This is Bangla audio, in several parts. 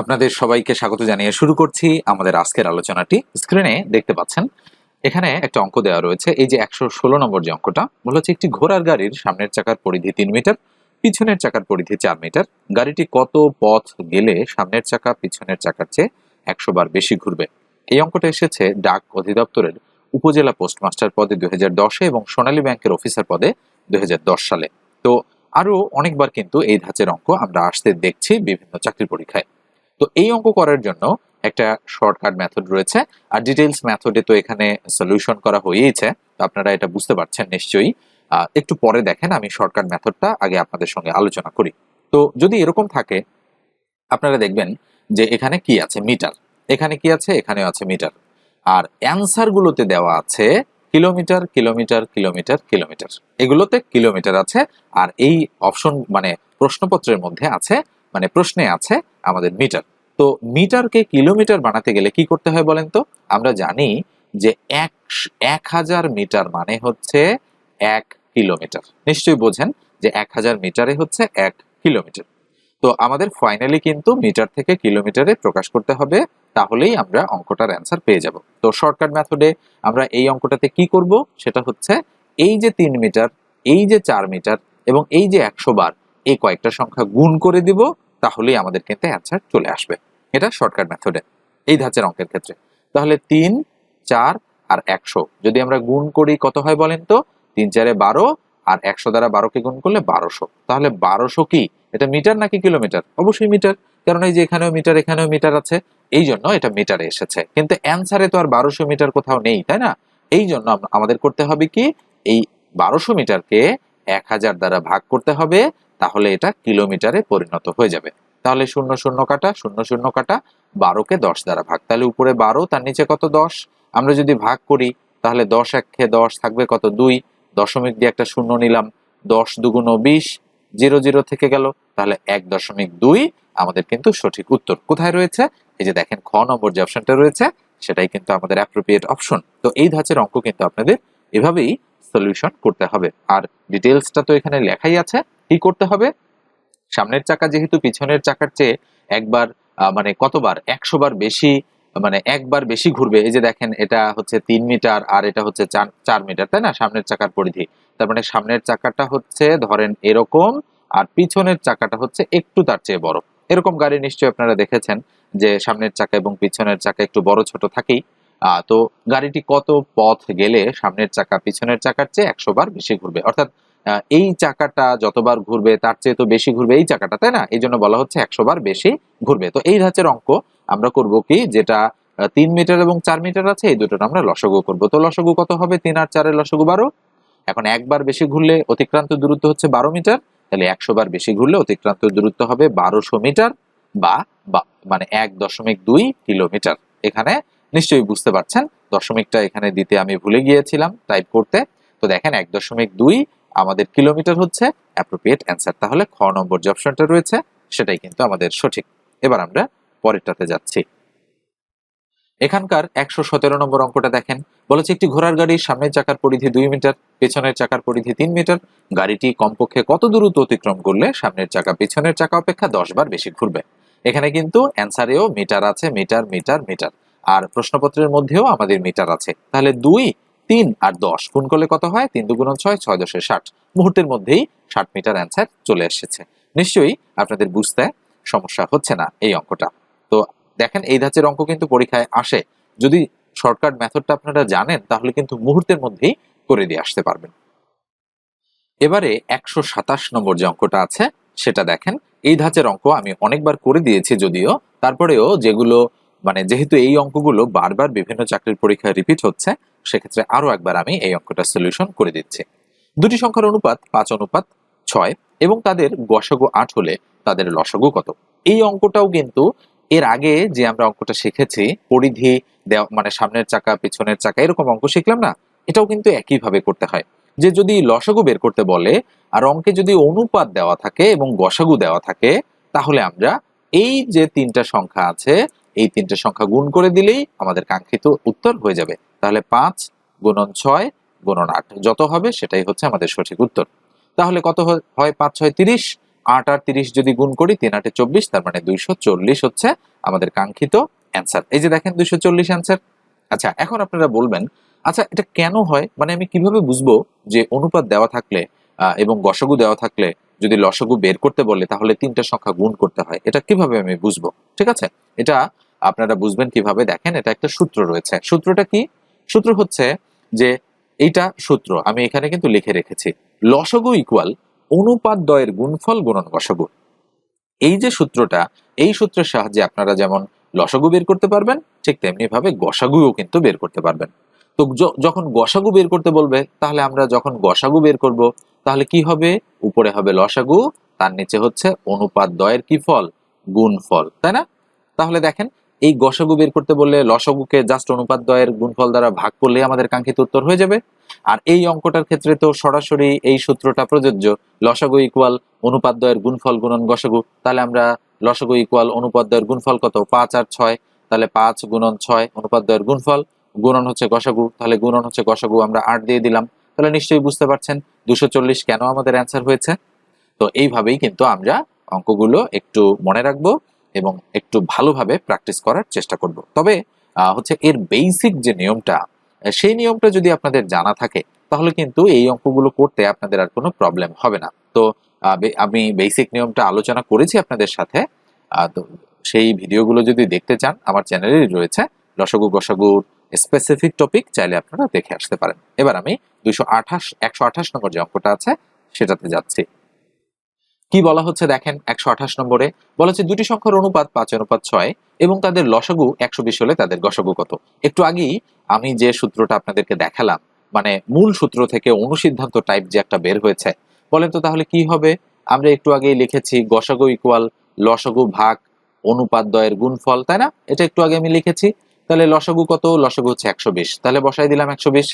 আপনাদের সবাইকে স্বাগত জানিয়ে শুরু করছি আমাদের আজকের আলোচনাটি। স্ক্রিনে দেখতে পাচ্ছেন, এখানে একটা অঙ্ক দেওয়া রয়েছে। এই যে একশো ষোলো নম্বর যে অঙ্কটা বলা হচ্ছে একটি ঘোড়ার গাড়ির সামনের চাকার পরিধি তিন মিটার, পিছনের চাকার পরিধি চার মিটার। গাড়িটি কত পথ গেলে সামনের চাকা পিছনের চাকার চেয়ে একশো বার বেশি ঘুরবে? এই অঙ্কটা এসেছে ডাক অধিদপ্তরের উপজেলা পোস্টমাস্টার পদে দুই হাজার দশে এবং সোনালী ব্যাংকের অফিসার পদে দুই হাজার দশ সালে। তো আরও অনেকবার কিন্তু এই ধাঁচের অঙ্ক আমরা আসতে দেখছি বিভিন্ন চাকরি পরীক্ষায়। তো এই অঙ্ক করার জন্য একটা শর্টকাট মেথড রয়েছে। আর ডিটেলস মেথডে তো এখানে সলিউশন করা হয়েইছে। আপনারা এটা বুঝতে পারছেন নিশ্চয়ই। একটু পরে দেখেন আমি শর্টকাট মেথডটা আগে আপনাদের সঙ্গে আলোচনা করি। তো যদি এরকম থাকে, আপনারা দেখবেন যে এখানে কি আছে? মিটার এখানে কি আছে? এখানেও আছে মিটার আর অ্যান্সার গুলোতে দেওয়া আছে কিলোমিটার কিলোমিটার কিলোমিটার কিলোমিটার। এগুলোতে কিলোমিটার আছে। আর এই অপশন মানে প্রশ্নপত্রের মধ্যে আছে মানে প্রশ্নে আছে আমাদের মিটার তো মিটারকে কিলোমিটার বানাতে গেলে কি করতে হয় বলেন তো? আমরা জানি যে এক এক হাজার মিটার মানে হচ্ছে এক কিলোমিটার নিশ্চয়ই বোঝেন যে এক হাজার মিটারে হচ্ছে এক কিলোমিটার তো আমাদের ফাইনালি কিন্তু মিটার থেকে কিলোমিটারে প্রকাশ করতে হবে, তাহলেই আমরা অঙ্কটার অ্যান্সার পেয়ে যাব। তো শর্টকাট মেথডে আমরা এই অঙ্কটাতে কি করব? সেটা হচ্ছে এই যে তিন মিটার এই যে চার মিটার এবং এই যে একশো বার এই কয়েকটা সংখ্যা গুণ করে দিব তাহলেই আমাদের কিন্তু অ্যান্সার চলে আসবে। এটা শর্টকাট মেথডে এই ধাঁচের অঙ্কের ক্ষেত্রে। তাহলে তিন, চার আর একশো। যদি আমরা গুণ করি, কত হয় বলেন তো? তিন, চারে বারো আর একশো দ্বারা বারোকে গুণ করলে বারোশো। তাহলে বারোশো কি? এটা মিটার নাকি কিলোমিটার? অবশ্যই মিটার। কারণ এই যে এখানেও মিটার এখানেও মিটার আছে। এই জন্য এটা মিটারে এসেছে। কিন্তু অ্যান্সারে তো আর বারোশো মিটার কোথাও নেই, তাই না? এই জন্য আমাদের করতে হবে কি? এই বারোশো মিটারকে এক হাজার দ্বারা ভাগ করতে হবে। তাহলে এটা কিলোমিটারে পরিণত হয়ে যাবে। তাহলে শূন্য শূন্য কাটা, শূন্য শূন্য কাটা, বারোকে দশ দ্বারা ভাগ। তাহলে উপরে বারো, তার নিচে কত দশ? আমরা যদি ভাগ করি, তাহলে দশ এক একে দশ থাকবে কত দুই? দশমিক দিয়ে একটা শূন্য নিলাম, দশ দুগুণ বিশ, জিরো জিরো থেকে গেল। তাহলে এক দশমিক দুই আমাদের কিন্তু সঠিক উত্তর কোথায় রয়েছে? এই যে দেখেন, খ নম্বর যে অপশনটা রয়েছে, সেটাই কিন্তু আমাদের অ্যাপ্রোপ্রিয়েট অপশন তো এই ধাঁচের অঙ্ক কিন্তু আপনাদের এভাবেই সলিউশন করতে হবে। আর ডিটেলসটা তো এখানে লেখাই আছে। কি করতে হবে? সামনের চাকা যেহেতু পিছনের চাকার চেয়ে একবার মানে কতবার? একশো বার বেশি মানে একবার বেশি ঘুরবে। এই যে দেখেন, এটা হচ্ছে তিন মিটার আর এটা হচ্ছে চার মিটার, তাই না? সামনের চাকার পরিধি। তার মানে সামনের চাকাটা হচ্ছে, ধরেন এরকম, আর পিছনের চাকাটা হচ্ছে একটু তার চেয়ে বড়। এরকম গাড়ি নিশ্চয়ই আপনারা দেখেছেন যে সামনের চাকা এবং পিছনের চাকা একটু বড়, ছোট থাকেই। তো গাড়িটি কত পথ গেলে সামনের চাকা পিছনের চাকার চেয়ে একশো বার বেশি ঘুরবে? অর্থাৎ এই চাকাটা যতবার ঘুরবে তার চেয়ে তো বেশি ঘুরবে এই চাকাটা, তাই না? এই জন্য বলা হচ্ছে একশো বার বেশি ঘুরবে। তো এই ধাঁচের অঙ্ক আমরা করব কি? যেটা তিন মিটার এবং চার মিটার আছে, এই দুটোর আমরা লসগু করব। তো লসগু কত হবে? তিন আর চারের লসগু বারো। এখন একবার বেশি ঘুরলে অতিক্রান্ত দূরত্ব হচ্ছে বারো মিটার, তাহলে একশো বার বেশি ঘুরলে অতিক্রান্ত দূরত্ব হবে বারোশো মিটার বা- মানে এক দশমিক দুই কিলোমিটার। এখানে নিশ্চয়ই বুঝতে পারছেন। দশমিকটা এখানে দিতে আমি ভুলে গিয়েছিলাম টাইপ করতে। তো দেখেন এক দশমিক দুই আমাদের কিলোমিটার হচ্ছে। অ্যাপ্রোপ্রিয়েট অ্যান্সার তাহলে খ নম্বর যে অপশনটা রয়েছে, সেটাই কিন্তু আমাদের সঠিক। এবার আমরা পরেরটাতে যাচ্ছি। এখানকার একশো সতেরো নম্বর অঙ্কটা দেখেন। বলেছে একটি ঘোড়ার গাড়ির সামনের চাকার পরিধি দুই মিটার, পেছনের চাকার পরিধি তিন মিটার। গাড়িটি কমপক্ষে কত দূরত্ব অতিক্রম করলে সামনের চাকা পেছনের চাকা অপেক্ষা দশ বার বেশি ঘুরবে? এখানে কিন্তু অ্যান্সারেও মিটার আছে, মিটার মিটার মিটার। আর প্রশ্নপত্রের মধ্যেও আমাদের মিটার আছে। তাহলে দুই, তিন আর দশ গুণ করলে কত হয়? তিন দুগুণ ছয় ছয় দশে ষাট। মুহূর্তের মধ্যেই ষাট মিটার অ্যান্সার চলে এসেছে। নিশ্চয়ই আপনাদের বুঝতে সমস্যা হচ্ছে না এই অঙ্কটা। তো দেখেন এই ধাঁচের অঙ্ক কিন্তু পরীক্ষায় আসে। যদি শর্টকাট মেথডটা আপনারা জানেন, তাহলে কিন্তু মুহূর্তের মধ্যেই করে দিয়ে আসতে পারবেন। এবারে একশো সাতাশ নম্বর যে অঙ্কটা আছে, সেটা দেখেন। এই ধাঁচের অঙ্ক আমি অনেকবার করে দিয়েছি যদিও, তারপরেও যেগুলো মানে যেহেতু এই অঙ্কগুলো বারবার বিভিন্ন চাকরির পরীক্ষায় রিপিট হচ্ছে, সেক্ষেত্রে আরও একবার আমি এই অঙ্কটা সলিউশন করে দিচ্ছি। দুটি সংখ্যার অনুপাত পাঁচ অনুপাত ছয় এবং তাদের গসাগু আট হলে তাদের লসাগু কত? এই অঙ্কটাও কিন্তু এর আগে যে আমরা অঙ্কটা শিখেছি, পরিধি মানে সামনের চাকা, পিছনের চাকা, এরকম অঙ্ক শিখলাম না? এটাও কিন্তু একইভাবে করতে হয়। যে যদি লসাগু বের করতে বলে, আর অঙ্কে যদি অনুপাত দেওয়া থাকে এবং গসাগু দেওয়া থাকে, তাহলে আমরা এই যে তিনটা সংখ্যা আছে এই তিনটা সংখ্যা গুণ করে দিলেই আমাদের কাঙ্ক্ষিত উত্তর হয়ে যাবে। তাহলে পাঁচ গুণন ছয় গুণন আট, যত হবে সেটাই হচ্ছে আমাদের সঠিক উত্তর। তাহলে কত হয়- পাঁচ, ছয়, তিরিশ? আট আর তিরিশ যদি গুণ করি, তিন আটে চব্বিশ, তার মানে দুইশো চল্লিশ হচ্ছে আমাদের কাঙ্ক্ষিত অ্যান্সার এই যে দেখেন দুইশো চল্লিশ অ্যান্সার আচ্ছা এখন আপনারা বলবেন আচ্ছা এটা কেন হয়? মানে আমি কীভাবে বুঝব যে অনুপাত দেওয়া থাকলে এবং গসগু দেওয়া থাকলে যদি লসগু বের করতে বলে, তাহলে তিনটা সংখ্যা গুণ করতে হয়। এটা কীভাবে আমি বুঝব? ঠিক আছে? এটা আপনারা বুঝবেন কীভাবে? দেখেন, এটা একটা সূত্র রয়েছে। সূত্রটা কি? সূত্র হচ্ছে যে এইটা সূত্র, আমি এখানে কিন্তু লিখে রেখেছি। লসগু ইকুয়াল অনুপাত দয়ের গুণফল গুণন গসগু এই যে সূত্রটা, এই সূত্রের সাহায্যে আপনারা যেমন লসগু বের করতে পারবেন, ঠিক তেমনি ভাবে গসাগুও কিন্তু বের করতে পারবেন। তো যখন গসাগু বের করতে বলবে, তাহলে আমরা যখন গসাগু বের করব তাহলে কি হবে? উপরে হবে লসাগু, তার নিচে হচ্ছে অনুপাত দয়ের কি ফল? গুণ ফল তাই না? তাহলে দেখেন, এই গসাগু বের করতে বললে লসাগুকে জাস্ট অনুপাত দয়ের গুণফল দ্বারা ভাগ করলে আমাদের কাঙ্ক্ষিত উত্তর হয়ে যাবে। আর এই অঙ্কটার ক্ষেত্রে তো সরাসরি এই সূত্রটা প্রযোজ্য, লসাগু ইকুয়াল অনুপাত দয়ের গুণফল গুণন গসাগু। তাহলে আমরা লসাগু ইকুয়াল অনুপাত দয়ের গুণফল কত? পাঁচ আর ছয়, তাহলে পাঁচ গুণন ছয় অনুপাত দয়ের গুণফল, গুণন হচ্ছে গসাগু। তাহলে গুণন হচ্ছে গসাগু আমরা আট দিয়ে দিলাম। তাহলে নিশ্চয়ই বুঝতে পারছেন দুশো কেন আমাদের অ্যান্সার হয়েছে? তো এইভাবেই কিন্তু আমরা অঙ্কগুলো একটু মনে রাখব এবং একটু ভালোভাবে প্র্যাকটিস করার চেষ্টা করব। তবে হচ্ছে এর বেসিক যে নিয়মটা সেই নিয়মটা যদি আপনাদের জানা থাকে, তাহলে কিন্তু এই অঙ্কগুলো করতে আপনাদের আর কোনো প্রবলেম হবে না। তো আমি বেসিক নিয়মটা আলোচনা করেছি আপনাদের সাথে। তো সেই ভিডিওগুলো যদি দেখতে চান, আমার চ্যানেলেই রয়েছে লসগু গসাগুর স্পেসিফিক টপিক চাইলে আপনারা দেখে আসতে পারেন। এবার আমি দুইশো আঠাশ, একশো আঠাশ নম্বর যে অঙ্কটা আছে, সেটাতে যাচ্ছি। কি বলা হচ্ছে দেখেন একশো আঠাশ নম্বরে? বলা হচ্ছে দুটি সংখ্যার অনুপাত পাঁচ, অনুপাত ছয়, এবং তাদের লসাগু একশো বিশ হলে তাদের গসাগু কত? একটু আগেই আমি যে সূত্রটা আপনাদেরকে দেখালাম মানে মূল সূত্র থেকে অনুসিদ্ধান্ত টাইপ যে একটা বের হয়েছে, বলেন তো তাহলে কি হবে? আমরা একটু আগেই লিখেছি গসাগু ইকুয়াল লসাগু ভাগ অনুপাত দয়ের গুণফল, তাই না? এটা একটু আগে আমি লিখেছি। তাহলে লসাগু কত? লসাগু হচ্ছে একশো বিশ। তাহলে বসাই দিলাম একশো বিশ।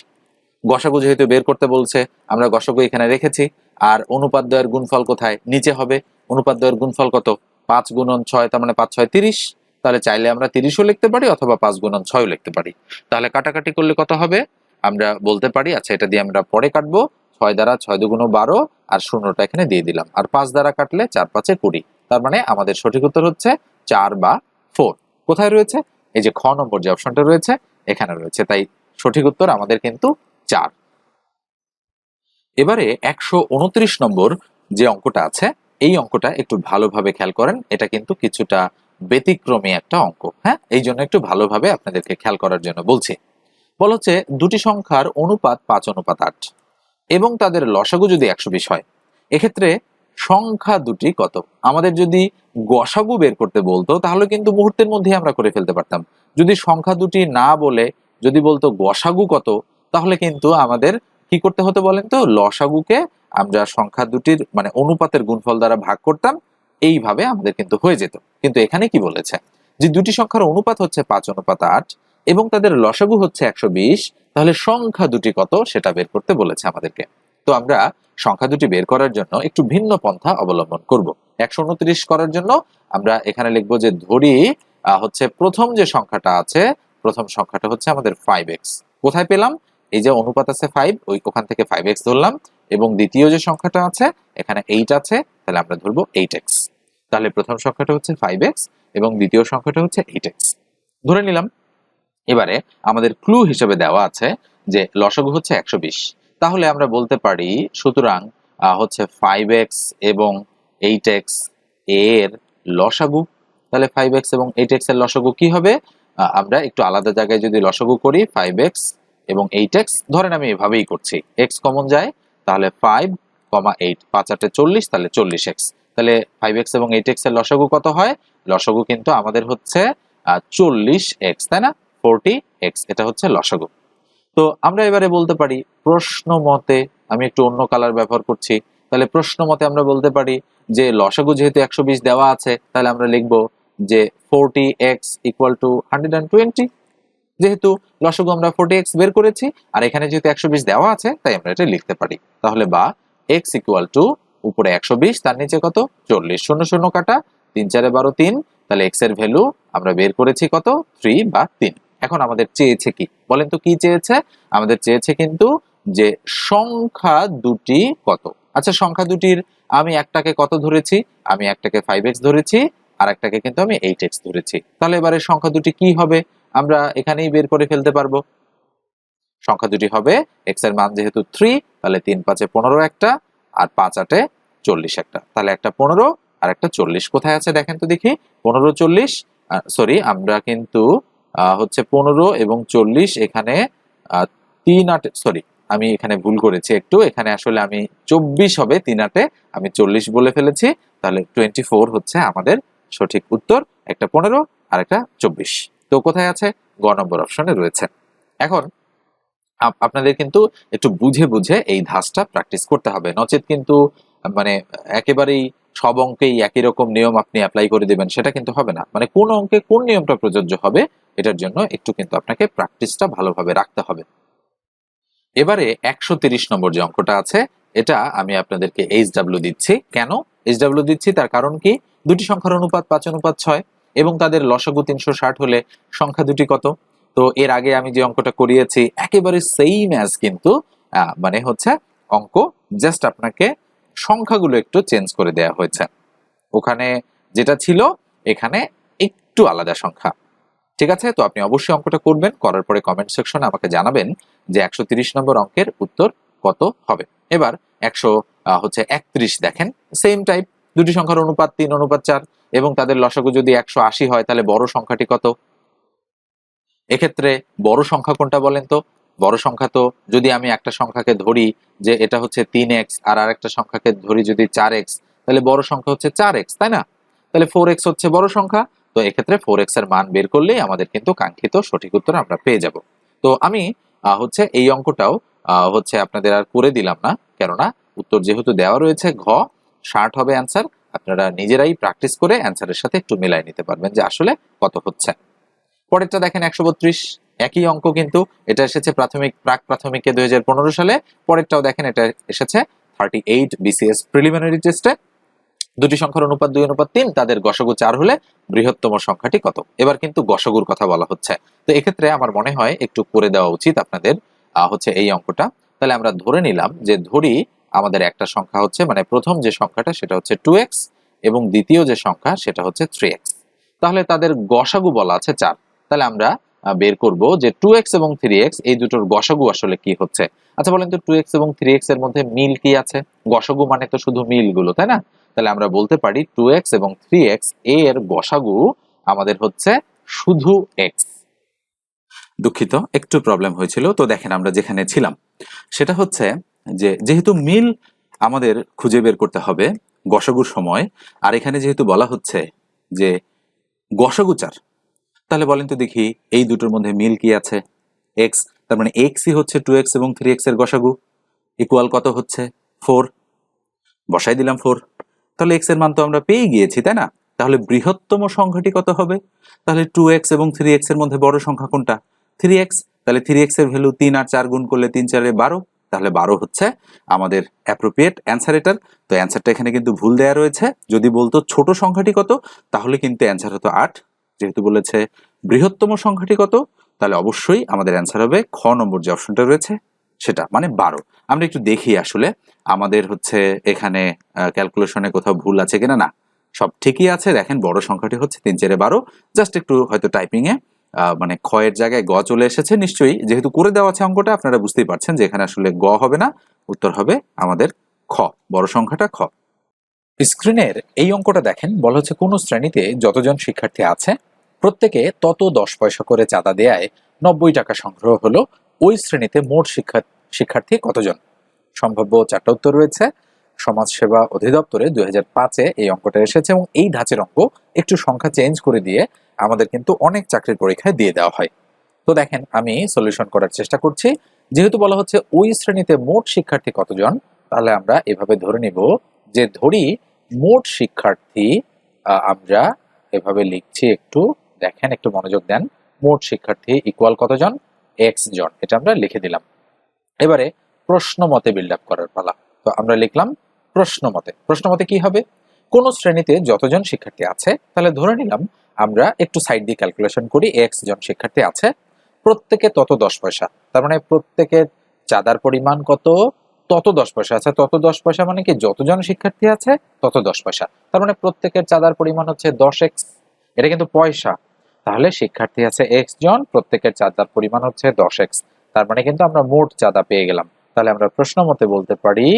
গসাগু যেহেতু বের করতে বলছে, আমরা গসাগু এখানে রেখেছি। আর অনুপাত দয়ের গুণফল কোথায়? নিচে হবে। অনুপাত দয়ের গুণফল কত? পাঁচ গুণন ছয়, তার মানে পাঁচ, ছয়, তিরিশ। তাহলে চাইলে আমরা তিরিশও লিখতে পারি অথবা পাঁচ গুণন ছয়ও লিখতে পারি। তাহলে কাটাকাটি করলে কত হবে? আমরা বলতে পারি আচ্ছা এটা দিয়ে আমরা পরে কাটবো। ছয় দ্বারা ছয় দুগুণ বারো আর শূন্যটা এখানে দিয়ে দিলাম। আর পাঁচ দ্বারা কাটলে চার পাঁচে কুড়ি। তার মানে আমাদের সঠিক উত্তর হচ্ছে চার বা ফোর। কোথায় রয়েছে? এই যে খ নম্বর যে অপশনটা রয়েছে, এখানে রয়েছে। তাই সঠিক উত্তর আমাদের কিন্তু চার। এবারে একশো উনত্রিশ নম্বর যে অঙ্কটা আছে, এই অঙ্কটা একটু ভালোভাবে খেয়াল করেন। এটা কিন্তু কিছুটা ব্যতিক্রমী একটা অঙ্ক হ্যাঁ? এই জন্য একটু ভালোভাবে আপনাদেরকে খেয়াল করার জন্য বলছি। বলা হচ্ছে, দুটি সংখ্যার অনুপাত পাঁচ, অনুপাত আট, এবং তাদের লসাগু যদি একশো বিশ হয়, এক্ষেত্রে সংখ্যা দুটি কত? আমাদের যদি গসাগু বের করতে বলতো, তাহলে কিন্তু মুহূর্তের মধ্যে আমরা করে ফেলতে পারতাম। যদি সংখ্যা দুটি না বলে, যদি বলতো গসাগু কত, তাহলে কিন্তু আমাদের কি করতে হতো বলেন তো? লসাগুকে আমরা সংখ্যা দুটির মানে অনুপাতের গুণফল দ্বারা ভাগ করতাম, এইভাবে আমাদের কিন্তু হয়ে যেত। কিন্তু এখানে কি বলেছে? যে দুটি সংখ্যার অনুপাত হচ্ছে পাঁচ, অনুপাত আট, এবং তাদের লসাগু হচ্ছে একশো বিশ, তাহলে সংখ্যা দুটি কত? সেটা বের করতে বলেছে আমাদেরকে। তো আমরা সংখ্যা দুটি বের করার জন্য একটু ভিন্ন পন্থা অবলম্বন করব। একশো উনত্রিশ করার জন্য আমরা এখানে লিখব যে ধরি হচ্ছে প্রথম যে সংখ্যাটা আছে, প্রথম সংখ্যাটা হচ্ছে আমাদের ফাইভ এক্স কোথায় পেলাম? এই যে অনুপাত আছে ফাইভ ওই ওখান থেকে ফাইভ এক্স ধরলাম এবং দ্বিতীয় যে সংখ্যাটা আছে, এখানে এইট আছে, তাহলে আমরা ধরবো এইট এক্স তাহলে প্রথম সংখ্যাটা হচ্ছে ফাইভ এক্স এবং দ্বিতীয় সংখ্যাটা হচ্ছে এইট এক্স ধরে নিলাম, এবারে আমাদের ক্লু হিসেবে দেওয়া আছে যে লসাগু হচ্ছে একশো বিশ। তাহলে আমরা বলতে পারি, সুতরাং হচ্ছে ফাইভ এক্স এবং এইট এক্সের লসাগু। তাহলে ফাইভ এক্স এবং এইট এক্সের লসাগু কি হবে? আমরা একটু আলাদা জায়গায় যদি লসাগু করি ফাইভ এক্স এবং এইট এক্স ধরেন আমি এভাবেই করছি। এক্স কমন যায়, তাহলে ফাইভ কমা এইট পাঁচ, আটে চল্লিশ, তাহলে চল্লিশ এক্স তাহলে ফাইভ এক্স এবং এইট এক্সের লসাগু কত হয়? লসাগু কিন্তু আমাদের হচ্ছে চল্লিশ এক্স তাই না? ফোরটি এক্স এটা হচ্ছে লসাগু। তো আমরা এবারে বলতে পারি, প্রশ্ন মতে আমি একটু অন্য কালার ব্যবহার করছি। তাহলে প্রশ্ন মতে আমরা বলতে পারি যে, লসাগু যেহেতু একশো বিশ দেওয়া আছে, তাহলে আমরা লিখব যে forty x equal to hundred and twenty যেহেতু লসাগু আমরা ফোরটি এক্স বের করেছি, আর এখানে যেহেতু একশো বিশ দেওয়া আছে, তাই আমরা এটা লিখতে পারি। তাহলে বা এক্স ইকুয়াল টু উপরে একশো বিশ, তার নিচে কত? চল্লিশ, শূন্য শূন্য কাটা, তিন, চারে বারো, তিন। তাহলে এক্সের ভ্যালু আমরা বের করেছি কত? থ্রি বা তিন। এখন আমাদের চেয়েছে কি? বলেন তো কি চেয়েছে? আমাদের চেয়েছে কিন্তু যে সংখ্যা দুটি কত? আচ্ছা সংখ্যা দুটির আমি একটাকে কত ধরেছি? আমি একটাকে ফাইভ এক্স ধরেছি, আর একটাকে কিন্তু আমি এইট এক্স ধরেছি। তাহলে এবারে সংখ্যা দুটি কি হবে? আমরা এখানেই বের করে ফেলতে পারব। সংখ্যা দুটি হবে এক্সের মান যেহেতু থ্রি তাহলে তিন পাঁচে পনেরো একটা, আর পাঁচ আটে চল্লিশ একটা। তাহলে একটা পনেরো, আর একটা চল্লিশ কোথায় আছে দেখেন তো দেখি? পনেরো, চল্লিশ সরি আমরা কিন্তু হচ্ছে পনেরো এবং চল্লিশ এখানে তিন আট সরি আমি এখানে ভুল করেছি একটু। এখানে আসলে আমি চব্বিশ হবে তিন আটে, আমি চল্লিশ বলে ফেলেছি। তাহলে টোয়েন্টি হচ্ছে আমাদের সঠিক উত্তর, একটা পনেরো আর একটা চব্বিশ। তো কোথায় আছে? গ নম্বর অপশনে রয়েছে। এখন, আপ- আপনাদের কিন্তু একটু বুঝে বুঝে এই ধাঁচটা প্র্যাকটিস করতে হবে। নচেত কিন্তু মানে একেবারেই সব অঙ্কেই একই রকম নিয়ম আপনি অ্যাপ্লাই করে দেবেন, সেটা কিন্তু হবে না। মানে কোন অঙ্কে কোন নিয়মটা প্রযোজ্য হবে এটার জন্য একটু কিন্তু আপনাকে প্র্যাকটিসটা ভালোভাবে রাখতে হবে। এবারে একশো নম্বর যে অঙ্কটা আছে, এটা আমি আপনাদেরকে এইচ ডাব্লিউ দিচ্ছি। কেন? এইচ ডাব্লিউ দিচ্ছি তার কারণ কি? দুটি সংখ্যার অনুপাত পাঁচ, অনুপাত ছয় এবং তাদের লসাগু তিনশো ষাট হলে সংখ্যা দুটি কত? তো এর আগে আমি যে অঙ্কটা করিয়েছি, একেবারে সেম অ্যাজ কিন্তু মানে হচ্ছে অঙ্ক জাস্ট আপনাকে সংখ্যাগুলো একটু চেঞ্জ করে দেওয়া হয়েছে। ওখানে যেটা ছিল, এখানে একটু আলাদা সংখ্যা। ঠিক আছে? তো আপনি অবশ্যই অঙ্কটা করবেন, করার পরে কমেন্ট সেকশনে আমাকে জানাবেন যে একশো নম্বর অঙ্কের উত্তর কত হবে। এবার একশো হচ্ছে একত্রিশ দেখেন সেম টাইপ দুটি সংখ্যার অনুপাত তিন, অনুপাত চার, এবং তাদের লসাগু যদি একশো আশি হয়, তাহলে বড় সংখ্যাটি কত? এক্ষেত্রে বড় সংখ্যা কোনটা বলেন তো? বড় সংখ্যা তো যদি আমি একটা সংখ্যাকে ধরি যে এটা হচ্ছে তিন এক্স, আর আরেকটা সংখ্যাকে ধরি যদি চার এক্স, তাহলে বড় সংখ্যা হচ্ছে চার এক্স, তাই না? তাহলে ফোর এক্স হচ্ছে বড় সংখ্যা তো এক্ষেত্রে ফোর এক্সের মান বের করলেই আমাদের কিন্তু কাঙ্ক্ষিত সঠিক উত্তর আমরা পেয়ে যাব। তো আমি হচ্ছে এই অঙ্কটাও হচ্ছে আপনাদের আর করে দিলাম না, কেননা উত্তর যেহেতু দেওয়া রয়েছে ঘ, ষাট হবে অ্যান্সার আপনারা নিজেরাই প্র্যাকটিস করে অ্যান্সারের সাথে একটু মিলাই নিতে পারবেন যে আসলে কত হচ্ছে। পরেরটা দেখেন একশো বত্রিশ, একই অঙ্ক কিন্তু, এটা এসেছে প্রাথমিক, প্রাক প্রাথমিকে দুই সালে, পরেরটাও দেখেন এটা এসেছে থার্টি এইট বিসিএস প্রিলিমিনারি টেস্টে দুটি সংখ্যার অনুপাত দুই, অনুপাত তিন, তাদের গসগু চার হলে বৃহত্তম সংখ্যাটি কত? এবার কিন্তু গসগুর কথা বলা হচ্ছে। তো এক্ষেত্রে আমার মনে হয় একটু করে দেওয়া উচিত আপনাদের হচ্ছে এই অঙ্কটা। তাহলে আমরা ধরে নিলাম যে ধরি আমাদের একটা সংখ্যা হচ্ছে মানে প্রথম যে সংখ্যাটা সেটা হচ্ছে টু এবং দ্বিতীয় যে সংখ্যা সেটা হচ্ছে থ্রি তাহলে তাদের গসাগু বলা আছে চার। তাহলে আমরা বের করব যে টু এক্স এবং থ্রি এক্স এই দুটোর গসাগু আসলে কি হচ্ছে? আচ্ছা বলেন তো টু এক্স এবং থ্রি এক্সের মধ্যে মিল কি আছে? গসাগু মানে তো শুধু মিলগুলো, তাই না? তাহলে আমরা বলতে পারি টু এক্স এবং থ্রি এক্সের গসাগু আমাদের হচ্ছে শুধু এক্স দুঃখিত, একটু প্রবলেম হয়েছিল, তো দেখেন আমরা যেখানে ছিলাম, সেটা হচ্ছে যে যেহেতু মিল আমাদের খুঁজে বের করতে হবে গসাগুর সময়, আর এখানে যেহেতু বলা হচ্ছে যে গসাগু চার তাহলে বলেন তো দেখি, এই দুটোর মধ্যে মিল কি আছে? এক্স তার মানে এক্সই হচ্ছে টু এক্স এবং থ্রি এক্সের গসাগু। ইকুয়াল কত হচ্ছে? ফোর বসাই দিলাম ফোর তাহলে এক্সের মান তো আমরা পেয়ে গিয়েছি, তাই না? তাহলে বৃহত্তম সংখ্যাটি কত হবে? তাহলে টু এক্স এবং থ্রি এক্সের মধ্যে বড় সংখ্যা কোনটা? থ্রি এক্স তাহলে থ্রি এক্সের ভ্যালু তিন আর চার গুণ করলে তিন চারে বারো। তাহলে বারো হচ্ছে আমাদের অ্যাপ্রোপ্রিয়েট অ্যান্সার এটার। তো অ্যান্সারটা এখানে কিন্তু ভুল দেয়া রয়েছে। যদি বলতো ছোট সংখ্যাটি কত, তাহলে কিন্তু অ্যান্সার হতো আট। যেহেতু বলেছে বৃহত্তম সংখ্যাটি কত তাহলে অবশ্যই আমাদের অ্যান্সার হবে খ নম্বর যে অপশনটা রয়েছে সেটা মানে বারো। আমরা একটু দেখি আসলে আমাদের হচ্ছে এখানে ক্যালকুলেশনে কোথাও ভুল আছে কিনা? না। সব ঠিকই আছে দেখেন বড় সংখ্যাটি হচ্ছে তিন চারে বারো। জাস্ট একটু হয়তো টাইপিং এ আহ, মানে খয়ের জায়গায় গ চলে এসেছে নিশ্চয়ই যেহেতু করে দেওয়া আছে অঙ্কটা আপনারা বুঝতেই পারছেন যে এখানে আসলে গ হবে না উত্তর হবে আমাদের খ বড় সংখ্যাটা খ। স্ক্রিনের এই অঙ্কটা দেখেন বলা হচ্ছে কোনো শ্রেণীতে যতজন শিক্ষার্থী আছে প্রত্যেকে তত দশ পয়সা করে চাঁদা দেয়ায় নব্বই টাকা সংগ্রহ হলো ওই শ্রেণীতে মোট শিক্ষা, শিক্ষার্থী কতজন? সম্ভাব্য চারটা উত্তর রয়েছে। সমাজসেবা অধিদপ্তরে দুই হাজার পাঁচে এই অঙ্কটা এসেছে এবং এই ধাঁচের অঙ্ক একটু সংখ্যা চেঞ্জ করে দিয়ে আমাদের কিন্তু অনেক চাকরির পরীক্ষায় দিয়ে দেওয়া হয়। তো দেখেন, আমি সলিউশন করার চেষ্টা করছি। যেহেতু বলা হচ্ছে ওই শ্রেণীতে মোট শিক্ষার্থী কতজন, তাহলে আমরা এভাবে ধরে নিব যে ধরি মোট শিক্ষার্থী আমরা এভাবে লিখছি একটু দেখেন, একটু মনোযোগ দেন। মোট শিক্ষার্থী ইকুয়াল কতজন? এক্স জন। এটা আমরা লিখে দিলাম। এবারে প্রশ্ন মতে বিল্ড আপ করার পালা। তো আমরা লিখলাম প্রশ্ন মতে। প্রশ্ন মতে কি হবে? কোন শ্রেণীতে যতজন শিক্ষার্থী আছে? তাহলে ধরে নিলাম আমরা একটু সাইড দিয়ে ক্যালকুলেশন করি এক্স জন শিক্ষার্থী আছে। প্রত্যেকে তত দশ পয়সা। তার মানে প্রত্যেকের চাঁদার পরিমাণ কত? তত দশ পয়সা আছে। তত দশ পয়সা মানে কি? যতজন শিক্ষার্থী আছে, তত দশ পয়সা। তার মানে প্রত্যেকের চাঁদার পরিমাণ হচ্ছে দশ এক্স এটা কিন্তু পয়সা। তাহলে শিক্ষার্থী আছে এক্স জন, প্রত্যেকের চাঁদার পরিমাণ হচ্ছে দশ এক্স তার মানে কিন্তু আমরা মোট চাঁদা পেয়ে গেলাম। তাহলে আমরা প্রশ্ন মতে বলতে পারি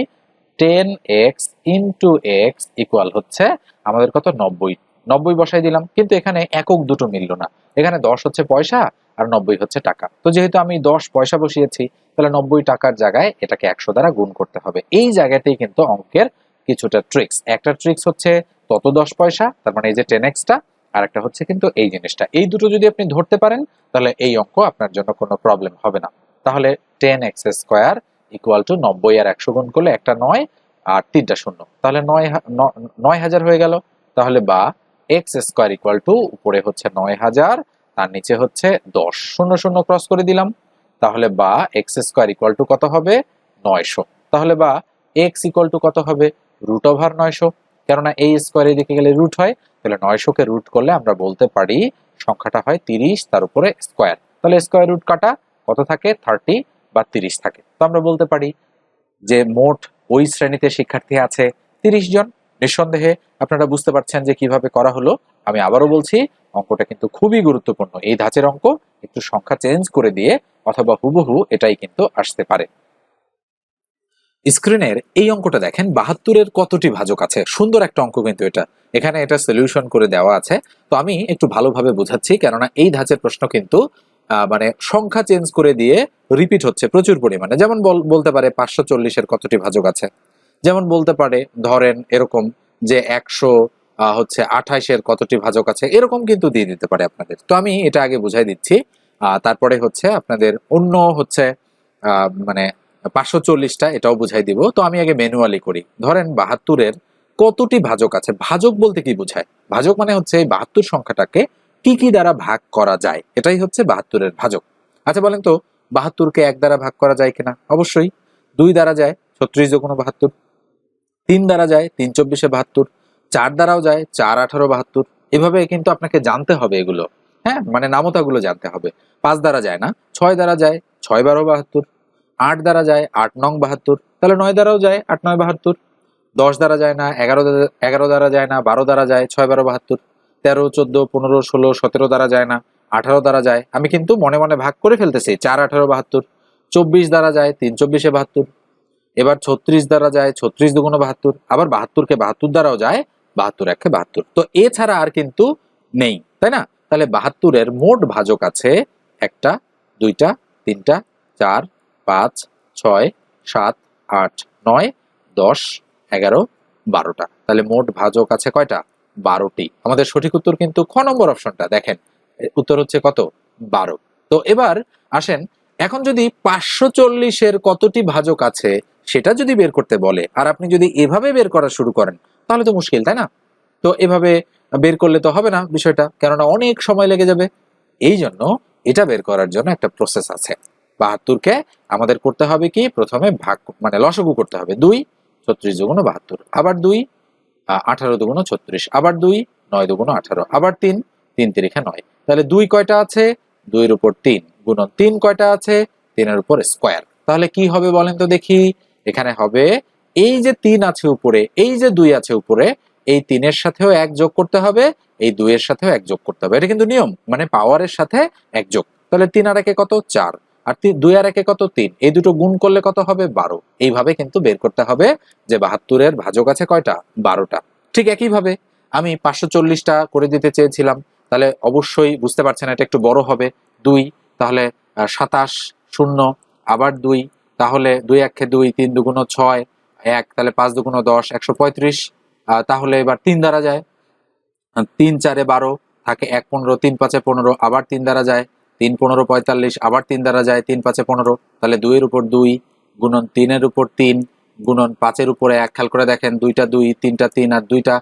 ten x into x equal হচ্ছে আমাদের কত? নব্বই। নব্বই বসাই দিলাম, কিন্তু এখানে একক দুটো মিললো না। এখানে দশ হচ্ছে পয়সা আর নব্বই হচ্ছে টাকা। তো যেহেতু আমি দশ পয়সা বসিয়েছি, তাহলে নব্বই টাকার জায়গায় এটাকে একশো দ্বারা গুণ করতে হবে। এই জায়গাতেই কিন্তু অঙ্কের কিছুটা ট্রিক্স একটা ট্রিক্স হচ্ছে তত দশ পয়সা, তার মানে এই যে টেন এক্সটা আর একটা হচ্ছে কিন্তু এই জিনিসটা। এই দুটো যদি আপনি ধরতে পারেন, তাহলে এই অঙ্ক আপনার জন্য কোনো প্রবলেম হবে না। তাহলে ten x square equal to নব্বই আর একশো গুণ করলে একটা নয় আর তিনটা শূন্য। তাহলে নয় নয় হাজার হয়ে গেল। তাহলে বা এক্স স্কোয়ার ইকুয়াল টু উপরে হচ্ছে নয় হাজার, তার নিচে হচ্ছে দশ শূন্য শূন্য ক্রস করে দিলাম। তাহলে বা এক্স স্কোয়ার ইকুয়াল টু কত হবে? নয়শো। তাহলে বা এক্স ইকুয়াল টু কত হবে? রুট ওভার নয়শো। কেননা এই স্কোয়ার এদিকে গেলে রুট হয়, তাহলে নয়শোকে রুট করলে আমরা বলতে পারি সংখ্যাটা হয় তিরিশ, তার উপরে স্কোয়ার তাহলে স্কোয়ার রুট কাটা, কত থাকে? থার্টি বা তিরিশ থাকে। তো আমরা বলতে পারি যে মোট ওই শ্রেণীতে শিক্ষার্থী আছে তিরিশ জন। নিঃসন্দেহে আপনারা বুঝতে পারছেন যে কীভাবে করা হলো। আমি আবারও বলছি, অঙ্কটা কিন্তু খুবই গুরুত্বপূর্ণ। এই ধাঁচের অঙ্ক একটু সংখ্যা চেঞ্জ করে দিয়ে অথবা হুবহু এটাই কিন্তু আসতে পারে। স্ক্রিনের এই অঙ্কটা দেখেন, বাহাত্তরের কতটি ভাজক আছে? সুন্দর একটা অঙ্ক কিন্তু এটা। এখানে এটা সলিউশন করে দেওয়া আছে। তো আমি একটু ভালোভাবে বোঝাচ্ছি, কেননা এই ধাঁচের প্রশ্ন কিন্তু মানে সংখ্যা চেঞ্জ করে দিয়ে রিপিট হচ্ছে প্রচুর পরিমাণে। যেমন বলতে পারে পাঁচশো চল্লিশের কতটি ভাজক আছে? যেমন বলতে পারে, ধরেন এরকম যে একশো হচ্ছে আঠাইশের কতটি ভাজক আছে, এরকম কিন্তু দিয়ে দিতে পারে আপনাদের। তো আমি এটা আগে বুঝাই দিচ্ছি। তারপরে হচ্ছে আপনাদের অন্য হচ্ছে মানে পাঁচশো চল্লিশটা এটাও বুঝাই দিব। তো আমি আগে ম্যানুয়ালি করি। ধরেন বাহাত্তরের কতটি ভাজক আছে? ভাজক বলতে কি বোঝায়? ভাজক মানে হচ্ছে এই বাহাত্তর সংখ্যাটাকে কি কি দ্বারা ভাগ করা যায়? এটাই হচ্ছে বাহাত্তরের ভাজক। আচ্ছা বলেন তো, বাহাত্তরকে এক দ্বারা ভাগ করা যায় কিনা? অবশ্যই। দুই দ্বারা যায়, ছত্রিশ কোনো বাহাত্তর। তিন দ্বারা যায়, তিন চব্বিশে বাহাত্তর। চার দ্বারাও যায়, চার আঠারো বাহাত্তর। এভাবে কিন্তু আপনাকে জানতে হবে এগুলো। হ্যাঁ? মানে নামতাগুলো জানতে হবে। পাঁচ দ্বারা যায় না। ছয় দ্বারা যায়, ছয় বারো বাহাত্তর। আট দ্বারা যায়, আট নং বাহাত্তর। তাহলে নয় দ্বারাও যায়, আট নয় বাহাত্তর। দশ দ্বারা যায় না, এগারো এগারো দ্বারা যায় না, বারো দ্বারা যায়, ছয় বারো বাহাত্তর। তেরো, চোদ্দ, পনেরো, ষোলো, সতেরো দ্বারা যায় না, আঠারো দ্বারা যায়। আমি কিন্তু মনে মনে ভাগ করে ফেলতেছি, চার, আঠারো, বাহাত্তর। চব্বিশ দ্বারা যায়, তিন, চব্বিশে বাহাত্তর। এবার ছত্রিশ দ্বারা যায়, ছত্রিশ দুগুণ বাহাত্তর। আবার বাহাত্তরকে বাহাত্তর দ্বারাও যায়, বাহাত্তর একে বাহাত্তর। তো এছাড়া আর কিন্তু নেই, তাই না? তাহলে বাহাত্তরের মোট ভাজক আছে একটা, দুইটা, তিনটা, চার পাঁচ, ছয়, সাত, আট, নয়, দশ, এগারো, বারোটা। তাহলে মোট ভাজক আছে কয়টা? বারোটি। আমাদের সঠিক উত্তর কিন্তু খ নম্বর অপশনটা, দেখেন। উত্তর হচ্ছে কত? বারো। তো এবার আসেন, এখন যদি পাঁচশো চল্লিশের কতটি ভাজক আছে সেটা যদি বের করতে বলে, আর আপনি যদি এভাবে বের করা শুরু করেন, তাহলে তো মুশকিল, তাই না? তো এভাবে বের করলে তো হবে না বিষয়টা, কেননা অনেক সময় লেগে যাবে। এই জন্য এটা বের করার জন্য একটা প্রসেস আছে। বাহাত্তরকে আমাদের করতে হবে কি? প্রথমে ভাগ মানে লসগু করতে হবে। দুই, ছত্রিশ দুগুণ বাহাত্তর। আবার দুই আঠারো দুগুণ ছত্রিশ। আবার দুই, নয় দুগুণ আঠারো। আবার তিন তিন তিরিখে নয়। তাহলে দুই কয়টা আছে? দুইয়ের উপর তিন গুণন তিন কয়টা আছে? তিনের উপর স্কোয়ার। তাহলে কি হবে বলেন তো দেখি। এখানে হবে এই যে তিন আছে উপরে, এই যে দুই আছে উপরে, এই তিনের সাথেও এক যোগ করতে হবে, এই দুইয়ের সাথেও এক যোগ করতে হবে। এটা কিন্তু নিয়ম মানে পাওয়ারের সাথে এক যোগ। তাহলে তিন আর একে কত? চার। আর দুই আর একে কত? তিন। এই দুটো গুণ করলে কত হবে? বারো। এইভাবে কিন্তু বের করতে হবে যে বাহাত্তরের ভাজক আছে কয়টা? বারোটা। ঠিক একইভাবে আমি পাঁচশো চল্লিশটা করে দিতে চেয়েছিলাম। তাহলে অবশ্যই বুঝতে পারছেন এটা একটু বড় হবে। দুই, তাহলে সাতাশ, শূন্য, আবার দুই, তাহলে দুই একে দুই, তিন দুগুণ ছয়, এক, তাহলে পাঁচ দুগুণ দশ, একশো পঁয়ত্রিশ। তাহলে এবার তিন দ্বারা যায়। তিন চারে বারো, থাকে এক পনেরো, তিন পাঁচে পনেরো, আবার তিন দ্বারা যায়। তিন পনেরো পঁয়তাল্লিশ, আবার তিন দ্বারা যায়, তিন পাঁচে পনেরো, তাহলে দুইয়ের উপর দুই গুণন তিনের উপর তিন গুণন পাঁচের উপরে এক। খেয়াল করে দেখেন, দুইটা দুই, তিনটা তিন আর দুইটা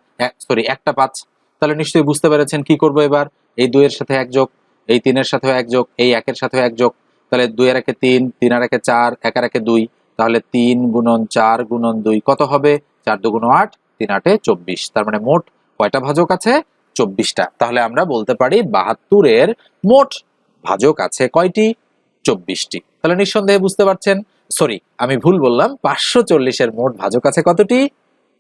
সরি একটা পাঁচ। তাহলে নিশ্চয়ই বুঝতে পেরেছেন কি করব এবার? এই দুইয়ের সাথে এক যোগ, এই তিনের সাথেও এক যোগ, এই একের সাথেও এক যোগ। তাহলে দুই আর একে তিন তিন আর একে চার, এক আর একে দুই। তাহলে তিন গুণন চার গুণন দুই, কত হবে? চার দুগুণ আট, তিন আটে চব্বিশ। তার মানে মোট কয়টা ভাজক আছে? চব্বিশটা। তাহলে আমরা বলতে পারি বাহাত্তরের মোট ভাজক আছে কয়টি? চব্বিশটি। তাহলে নিঃসন্দেহে বুঝতে পারছেন, সরি, আমি ভুল বললাম, পাঁচশো চল্লিশের মোট ভাজক আছে কতটি?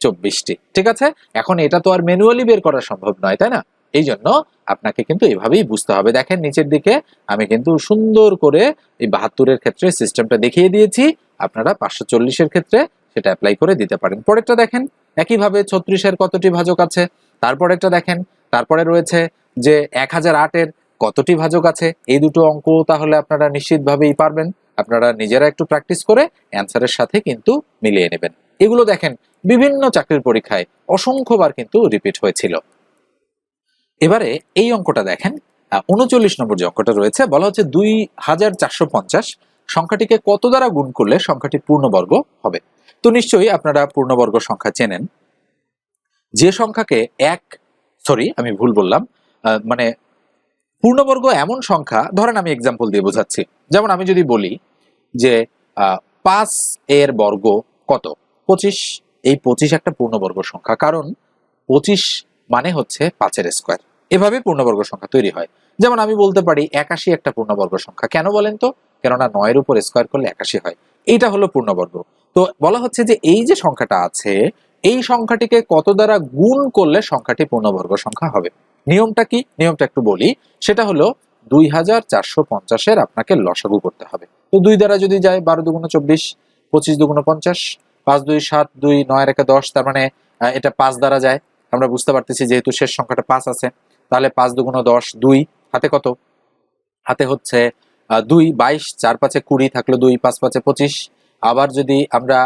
চব্বিশটি। ঠিক আছে? এখন এটা তো আর ম্যানুয়ালি বের করা সম্ভব নয়, তাই না? এই জন্য আপনাকে কিন্তু এভাবেই বুঝতে হবে। দেখেন, নিচের দিকে আমি কিন্তু সুন্দর করে এই বাহাত্তরের ক্ষেত্রে সিস্টেমটা দেখিয়ে দিয়েছি। আপনারা পাঁচশো চল্লিশের ক্ষেত্রে সেটা অ্যাপ্লাই করে দিতে পারেন। পরেরটা দেখেন, একইভাবে ছত্রিশের কতটি ভাজক আছে? তারপরেরটা দেখেন, তারপরে রয়েছে যে এক হাজার আটের কতটি ভাজক আছে? এই দুটো অঙ্ক তাহলে আপনারা নিশ্চিতভাবেই পারবেন। আপনারা নিজেরা একটু প্র্যাকটিস করে অ্যান্সারের সাথে কিন্তু মিলিয়ে নেবেন। এগুলো দেখেন, বিভিন্ন চাকরির পরীক্ষায় অসংখ্যবার কিন্তু রিপিট হয়েছিল। এবারে এই অঙ্কটা দেখেন উনচল্লিশ নম্বর যে অঙ্কটা রয়েছে, বলা হচ্ছে দুই হাজার চারশো পঞ্চাশ। সংখ্যাটিকে কত দ্বারা গুণ করলে সংখ্যাটি পূর্ণবর্গ হবে? তো নিশ্চয়ই আপনারা পূর্ণবর্গ সংখ্যা চেনেন। যে সংখ্যাকে এক সরি আমি ভুল বললাম মানে পূর্ণবর্গ এমন সংখ্যা, ধরেন আমি এক্সাম্পল দিয়ে বোঝাচ্ছি। যেমন আমি যদি বলি যে পাঁচ এর বর্গ কত? পঁচিশ। এই পঁচিশ একটা পূর্ণবর্গ সংখ্যা, কারণ পঁচিশ মানে হচ্ছে পাঁচের স্কোয়ার এভাবে পূর্ণবর্গ সংখ্যা তৈরি হয়। যেমন আমি বলতে পারি, একাশি একটা পূর্ণবর্গ সংখ্যা। কেন বলেন তো? কেননা নয়ের উপর স্কোয়ার করলে একাশি হয়। এইটা হলো পূর্ণবর্গ। তো বলা হচ্ছে যে, এই যে সংখ্যাটা আছে, এই সংখ্যাটিকে কত দ্বারা গুণ করলে সংখ্যাটি পূর্ণবর্গ সংখ্যা হবে? নিয়মটা কি? নিয়মটা একটু বলি। সেটা হলো দুই হাজার চারশো পঞ্চাশের আপনাকে লসাগু করতে হবে। তো দুই দ্বারা যদি যায় বারো দুগুণ চব্বিশ, পঁচিশ দুগুণ পঞ্চাশ, পাঁচ দুই সাত দুই নয় একে দশ, তার মানে এটা পাঁচ দ্বারা যায়। আমরা বুঝতে পারতেছি যেহেতু শেষ সংখ্যাটা পাঁচ আছে, তাহলে পাঁচ দুগুণ দশ, দুই, হাতে কত? হাতে হচ্ছে দুই, বাইশ, চার পাঁচে কুড়ি থাকল দুই, পাঁচ পাঁচে পঁচিশ। আবার যদি আমরা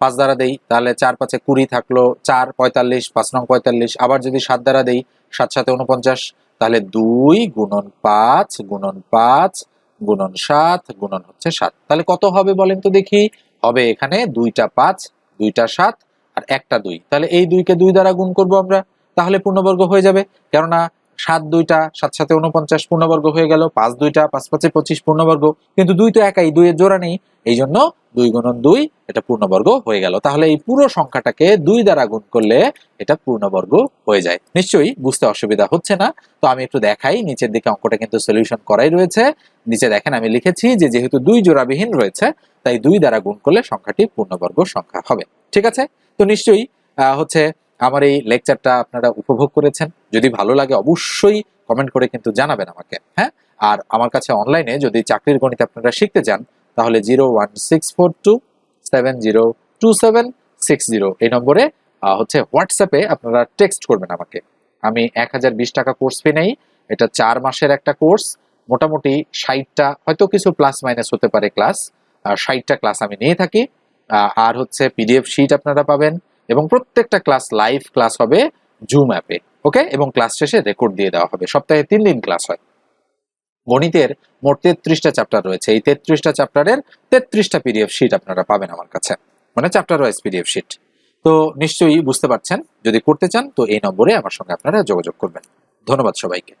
পাঁচ দ্বারা দেই, তাহলে চার পাঁচে কুড়ি থাকল, চার পঁয়তাল্লিশ, পাঁচ নং পঁয়তাল্লিশ, আবার যদি সাত দ্বারা দেই, সাত সাথে উনপঞ্চাশ তাহলে দুই গুণন পাঁচ গুণন পাঁচ, গুণন সাত, গুণন হচ্ছে সাত। তাহলে কত হবে বলেন তো দেখি? হবে এখানে দুইটা পাঁচ, দুইটা সাত, আর একটা দুই। তাহলে এই দুইকে দুই দ্বারা গুণ করব আমরা, তাহলে পূর্ণবর্গ হয়ে যাবে। কেননা সাত দুইটা, সাত সাথে উনপঞ্চাশ পূর্ণবর্গ হয়ে গেল, পাঁচ দুইটা, পাঁচ পাঁচে পঁচিশ পূর্ণবর্গ। কিন্তু দুই তো একাই, দুইয়ের জোড়া নেই। এই জন্য দুই গুণন দুই, এটা পূর্ণবর্গ হয়ে গেল। তাহলে এই পুরো সংখ্যাটাকে দুই দ্বারা গুণ করলে এটা পূর্ণবর্গ হয়ে যায়। নিশ্চয়ই বুঝতে অসুবিধা হচ্ছে না। তো আমি একটু দেখাই, নিচের দিকে অঙ্কটা কিন্তু সলিউশন করাই রয়েছে। নিচে দেখেন, আমি লিখেছি যে যেহেতু দুই জোড়াবিহীন রয়েছে, তাই দুই দ্বারা গুণ করলে সংখ্যাটি পূর্ণবর্গ সংখ্যা হবে। ঠিক আছে? তো নিশ্চয়ই হচ্ছে আমার এই লেকচারটা আপনারা উপভোগ করেছেন। যদি ভালো লাগে অবশ্যই কমেন্ট করে কিন্তু জানাবেন আমাকে হ্যাঁ? আর আমার কাছে অনলাইনে যদি চাকরির গণিত আপনারা শিখতে চান, তাহলে zero one six four two seven zero two seven six zero এই নম্বরে হচ্ছে হোয়াটসঅ্যাপে আপনারা টেক্সট করবেন আমাকে। আমি এক হাজার বিশ টাকা কোর্স ফি নেই, এটা চার মাসের একটা কোর্স মোটামুটি ষাটটা, হয়তো কিছু প্লাস মাইনাস হতে পারে ক্লাস ষাটটা ক্লাস আমি নিয়ে থাকি আর হচ্ছে পিডিএফ শিট আপনারা পাবেন এবং প্রত্যেকটা ক্লাস লাইভ ক্লাস হবে জুম অ্যাপে ওকে? এবং ক্লাস শেষে রেকর্ড দিয়ে দেওয়া হবে। সপ্তাহে তিন দিন ক্লাস হয়। গণিতের মোট তেত্রিশটা চ্যাপ্টার রয়েছে। এই তেত্রিশটা চ্যাপ্টারের তেত্রিশটা পিডিএফ শিট আপনারা পাবেন আমার কাছে। মানে চ্যাপ্টার ওয়াইজ পিডিএফ শিট তো নিশ্চয়ই বুঝতে পারছেন? যদি করতে চান, তো এই নম্বরে আমার সঙ্গে আপনারা যোগাযোগ করবেন। ধন্যবাদ সবাইকে।